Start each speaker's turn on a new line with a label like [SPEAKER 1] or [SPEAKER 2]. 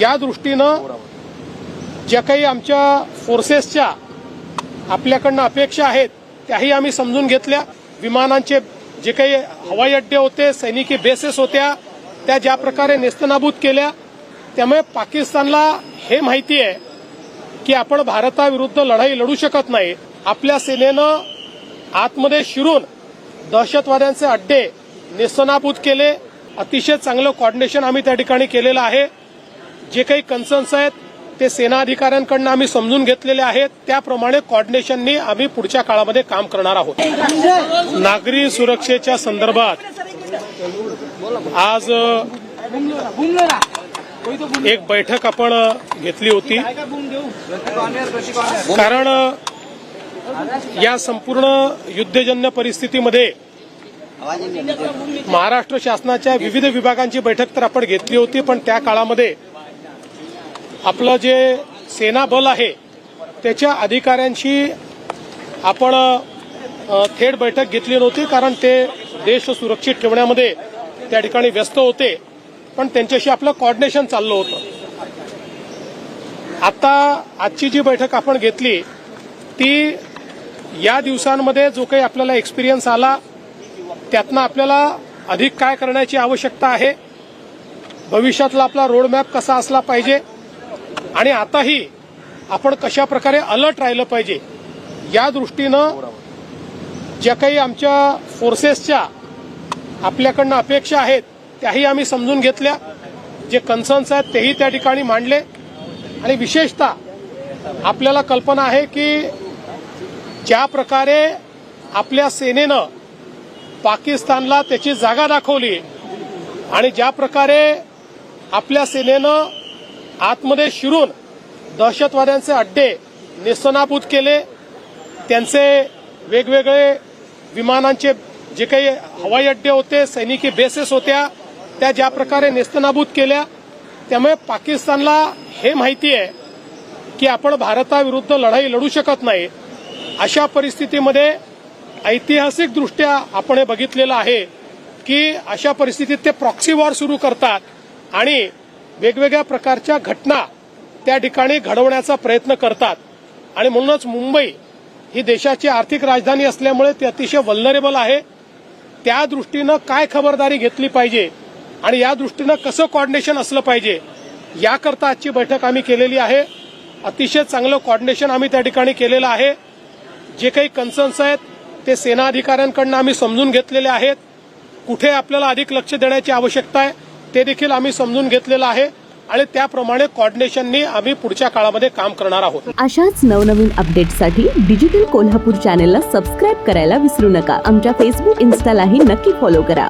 [SPEAKER 1] या दृष्टीनं ज्या काही आमच्या फोर्सेसच्या आपल्याकडनं अपेक्षा आहेत त्याही आम्ही समजून घेतल्या. विमानांचे जे काही हवाई अड्डे होते सैनिकी बेसेस होत्या त्या ज्या प्रकारे नेस्तनाबूत केल्या त्यामुळे पाकिस्तानला हे माहिती आहे की आपण भारताविरुद्ध लढाई लढू शकत नाही. आपल्या सेनेनं आतमध्ये शिरून दहशतवाद्यांचे अड्डे नेस्तनाबूत केले. अतिशय चांगलं कॉर्डिनेशन आम्ही त्या ठिकाणी केलेलं आहे. जे काही कन्सर्न्स आहेत ते सेना अधिकाऱ्यांकडनं आम्ही समजून घेतलेले आहेत. त्याप्रमाणे कॉर्डिनेशननी आम्ही पुढच्या काळामध्ये काम करणार आहोत. नागरी सुरक्षेच्या संदर्भात आज एक बैठक आपण घेतली होती. कारण या संपूर्ण युद्धजन्य परिस्थितीमध्ये महाराष्ट्र शासनाच्या विविध विभागांची बैठक तर आपण घेतली होती पण त्या काळामध्ये आपलं जे सेना बल आहे त्याच्या अधिकाऱ्यांशी आपण थेट बैठक घेतली नव्हती कारण ते देश सुरक्षित ठेवण्यामध्ये त्या ठिकाणी व्यस्त होते. पण त्यांच्याशी आपलं कॉर्डिनेशन चाललं होतं. आता आजची जी बैठक आपण घेतली ती या दिवसांमध्ये जो काही आपल्याला एक्सपिरियन्स आला त्यातनं आपल्याला अधिक काय करण्याची आवश्यकता आहे? भविष्यातला आपला रोडमॅप कसा असला पाहिजे? आणि आताही आपण कशा प्रकारे अलर्ट राहिलं पाहिजे या दृष्टीनं ज्या काही आमच्या फोर्सेसच्या आपल्याकडनं अपेक्षा आहेत त्याही आम्ही समजून घेतल्या. जे कन्सर्न्स आहेत तेही त्या ठिकाणी मांडले. आणि विशेषतः आपल्याला कल्पना आहे की ज्या प्रकारे आपल्या सेनेनं पाकिस्तानला त्याची जागा दाखवली आणि ज्या प्रकारे आपल्या सेनेनं आतमध्ये शिरून दहशतवाद्यांचे अड्डे नेस्तनाबूत केले. त्यांचे वेगवेगळे विमानांचे जे काही हवाई अड्डे होते सैनिकी बेसेस होत्या त्या ज्या प्रकारे नेस्तनाबूत केल्या. त्यामुळे पाकिस्तानला हे माहिती आहे की आपण भारताविरुद्ध लढाई लढू शकत नाही. अशा परिस्थितीमध्ये ऐतिहासिकदृष्ट्या आपण हे बघितलेलं आहे की अशा परिस्थितीत ते प्रॉक्सी वॉर सुरू करतात आणि वेगवेगळ्या प्रकारच्या घटना त्या ठिकाणी घडवण्याचा प्रयत्न करतात. आणि म्हणूनच मुंबई ही देशाची आर्थिक राजधानी असल्यामुळे ती अतिशय वल्नरेबल आहे. त्या दृष्टीनं काय खबरदारी घेतली पाहिजे आणि या दृष्टीनं कसं कॉर्डिनेशन असलं पाहिजे याकरता आजची बैठक आम्ही केलेली आहे. अतिशय चांगलं कॉर्डिनेशन आम्ही त्या ठिकाणी केलेलं आहे. जे काही कन्सर्न्स आहेत ते सेना अधिकाऱ्यांकडनं आम्ही समजून घेतलेले आहेत. कुठे आपल्याला अधिक लक्ष देण्याची आवश्यकता आहे ते देखील आम्ही समजून घेतलेलं आहे आणि त्याप्रमाणे कॉर्डिनेशननी आम्ही पुढच्या काळामध्ये काम करणार आहोत.
[SPEAKER 2] अशाच नवनवीन अपडेटसाठी डिजिटल कोल्हापूर चॅनेलला सबस्क्राईब करायला विसरू नका. आमच्या फेसबुक इन्स्टालाही नक्की फॉलो करा.